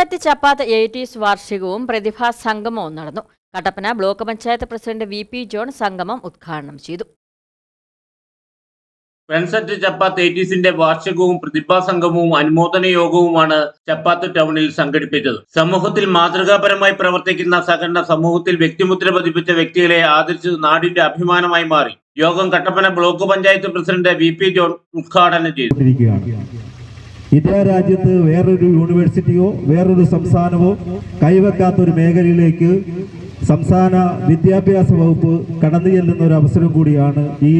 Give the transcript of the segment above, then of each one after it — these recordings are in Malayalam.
അറ്റ് ചപ്പാത്ത് എയ്റ്റീസ് വാർഷികവും പ്രതിഭാ സംഗമവും നടന്നു. Kattappana block panchayat president V P John സംഗമം ഉദ്ഘാടനം ചെയ്തു. ഫ്രണ്ട്സെറ്റ് ചപ്പാത്ത് എയ്റ്റീസിന്റെ വാർഷികവും പ്രതിഭാ സംഗമവും അനുമോദന യോഗവുമാണ് ചപ്പാത്ത് ടൗണിൽ സംഘടിപ്പിച്ചത്. സമൂഹത്തിൽ മാതൃകാപരമായി പ്രവർത്തിക്കുന്ന സംഘടന സമൂഹത്തിൽ വ്യക്തിമുദ്ര പതിപ്പിച്ച വ്യക്തികളെ ആദരിച്ചത് നാടിന്റെ അഭിമാനമായി മാറി. യോഗം Kattappana block panchayat president V P John ഉദ്ഘാടനം ചെയ്തു. ഇന്ത്യ രാജ്യത്ത് വേറൊരു യൂണിവേഴ്സിറ്റിയോ വേറൊരു സംസ്ഥാനമോ കൈവെക്കാത്ത ഒരു മേഖലയിലേക്ക് സംസ്ഥാന വിദ്യാഭ്യാസ വകുപ്പ് കടന്നു ചെല്ലുന്ന ഒരു അവസരം കൂടിയാണ് ഈ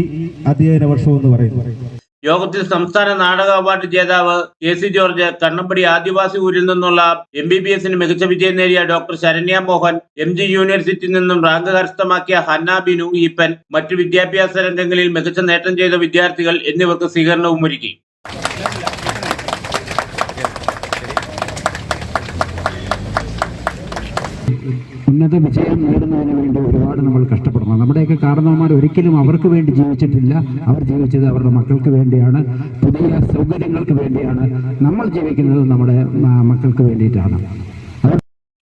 അധ്യയന വർഷം എന്ന് പറയുന്നത്. യോഗത്തിൽ സംസ്ഥാന നാടക അവാർഡ് ജേതാവ് K C George Kannampady Adivasi ഊരിൽ നിന്നുള്ള എം ബി ബി എസിന് മികച്ച വിജയം നേടിയ doctor Saranya Mohan M G യൂണിവേഴ്സിറ്റിയിൽ നിന്നും റാങ്ക് കരസ്ഥമാക്കിയ ഹന്ന ബിനു ഈപ്പൻ മറ്റു വിദ്യാഭ്യാസ രംഗങ്ങളിൽ മികച്ച നേട്ടം ചെയ്ത വിദ്യാർത്ഥികൾ എന്നിവർക്ക് സ്വീകരണവും ഒരുക്കി. ഉന്നത വിജയം നേടുന്നതിന് വേണ്ടി ഒരുപാട് നമ്മൾ കഷ്ടപ്പെടണം നമ്മുടെയൊക്കെ കാരണവന്മാർ ഒരിക്കലും അവർക്ക് വേണ്ടി ജീവിച്ചിട്ടില്ല. അവർ ജീവിച്ചത് അവരുടെ മക്കൾക്ക് വേണ്ടിയാണ്. പുതിയ സൗകര്യങ്ങൾക്ക് വേണ്ടിയാണ്. നമ്മൾ ജീവിക്കുന്നത് നമ്മുടെ മക്കൾക്ക് വേണ്ടിയിട്ടാണ്.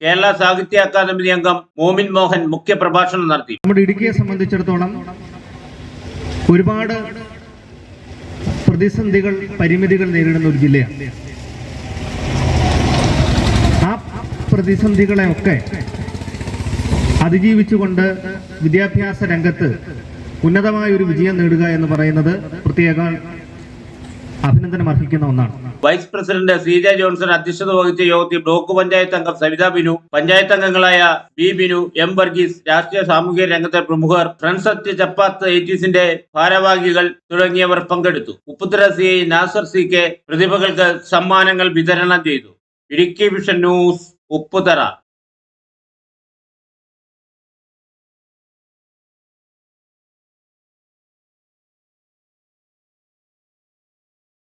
കേരള സാഹിത്യ അക്കാദമി അംഗം മോമിൻ മോഹൻ മുഖ്യ പ്രഭാഷണം നടത്തി. നമ്മുടെ ഇടുക്കിയെ സംബന്ധിച്ചിടത്തോളം ഒരുപാട് പ്രതിസന്ധികൾ പരിമിതികൾ നേരിടുന്ന ഒരു ജില്ലയാണ്. ആ പ്രതിസന്ധികളെയൊക്കെ അതിജീവിച്ചുകൊണ്ട് വിദ്യാഭ്യാസ രംഗത്ത് ഉന്നതമായ ഒരു വിജയം നേടുക എന്ന് പറയുന്നത് പ്രത്യേക അഭിനന്ദനം അർഹിക്കുന്ന ഒന്നാണ്. വൈസ് പ്രസിഡന്റ് സീജ ജോൺസൺ അധ്യക്ഷത വഹിച്ച യോഗത്തിൽ ബ്ലോക്ക് പഞ്ചായത്ത് അംഗം സവിത ബിനു പഞ്ചായത്ത് അംഗങ്ങളായ ബി ബിനു എം വർഗീസ് രാഷ്ട്രീയ സാമൂഹിക രംഗത്തെ പ്രമുഖർ ഫ്രണ്ട്സ് അറ്റ് ചപ്പാത്ത് എയ്റ്റീസിന്റെ ഭാരവാഹികൾ തുടങ്ങിയവർ പങ്കെടുത്തു. Upputhara C Nasar C K പ്രതിഭകൾക്ക് സമ്മാനങ്ങൾ വിതരണം ചെയ്തു. Idukki vision news Upputhara.